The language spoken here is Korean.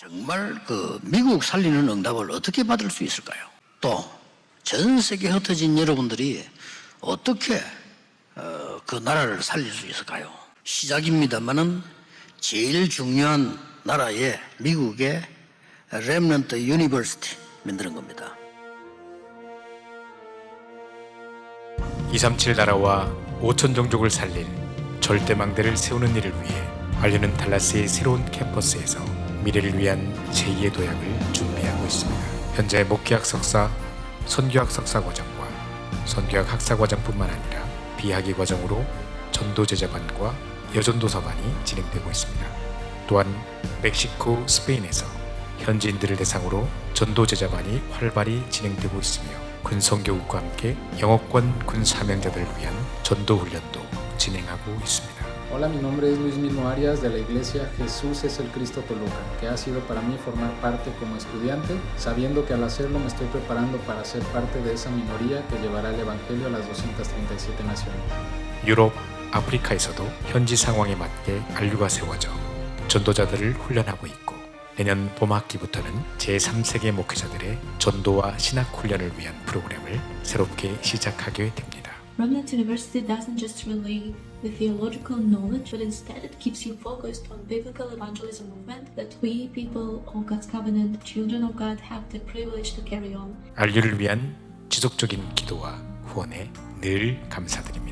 정말 그 미국 살리는 응답을 어떻게 받을 수 있을까요? 또 전 세계 흩어진 여러분들이 어떻게 어, 그 나라를 살릴 수 있을까요? 시작입니다만은 제일 중요한 나라에 미국의 렘넌트 유니버시티 만드는 겁니다. 237 나라와 5천 종족을 살릴 절대망대를 세우는 일을 위해 알려는 달라스의 새로운 캠퍼스에서 미래를 위한 제2의 도약을 준비하고 있습니다. 현재 목회학 석사, 선교학 석사 과정과 선교학 학사 과정뿐만 아니라 비학위 과정으로 전도 제자반과 여전도 사반이 진행되고 있습니다. 또한 멕시코, 스페인에서 현지인들을 대상으로 전도 제자반이 활발히 진행되고 있으며 군 성교국과 함께 영어권 군 사명자들을 위한 전도 훈련도 진행하고 있습니다. Hola, mi nombre es Luis Mismo Arias de la Iglesia Jesús es el Cristo Toluca, que ha sido para mí formar parte como estudiante, sabiendo que al hacerlo me estoy preparando para ser parte de esa minoría que llevará el Evangelio a las 237 naciones. 유럽, 아프리카에서도 현지 상황에 맞게 안류가 세워져 전도자들을 훈련하고 있고 내년 봄 학기부터는 제3세계 목회자들의 전도와 신학 훈련을 위한 프로그램을 새롭게 시작하게 됩니다. Remnant University doesn't just relay the theological knowledge, but instead it keeps you focused on biblical evangelism movement that we, people of God's covenant, children of God, have the privilege to carry on. 안류를 위한 지속적인 기도와 후원에 늘 감사드립니다.